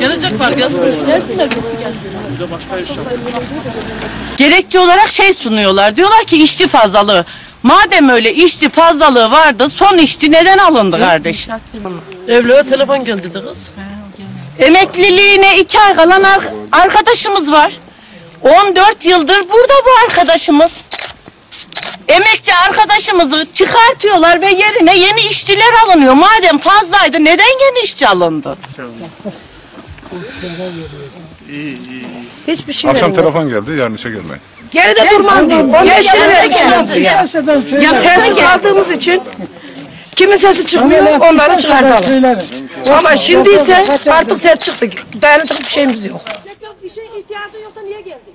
Gelecek var gelsin. Bir de başka iş. Gerekçe olarak şey sunuyorlar. Diyorlar ki işçi fazlalığı. Madem öyle işçi fazlalığı vardı son işçi neden alındı kardeşim? Evlere telefon geldi de kız. Emekliliğine iki ay kalan ar- arkadaşımız var. 14 yıldır burada bu arkadaşımız. Emekçi arkadaşımızı çıkartıyorlar ve yerine yeni işçiler alınıyor. Madem fazlaydı neden yeni işçi alındı? Hiçbir şey Akşam telefon geldi yarın işe gelmeyin. Geride durmam diyor. Gençlere geldi ya. Ya sessiz kaldığımız için kimin sesi çıkmıyor onları çıkartalım. Ama şimdi ise artık ses çıktı. Dayanacak bir şeyimiz yok. Yok bir şey ihtiyacın yoksa niye geldin?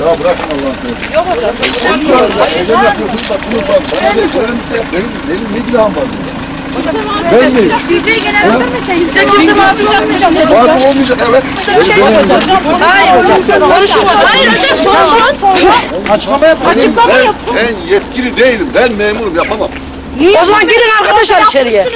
Ya bırakın Allah'ın seversen. Yok hocam. Hocam yapıyorsunuz bak bunu bak. Bana işlerimizi yap. Benim, benim ne günahım var? Ben miyim? Bizde genel öldürmeseydin. Bizde kimse mavi. Var mı olmayacak? Evet. Hayır hocam. Konuşma. Hayır hocam konuşma. ben, ben yetkili değilim. Ben memurum yapamam. O zaman girin arkadaşlar içeriye.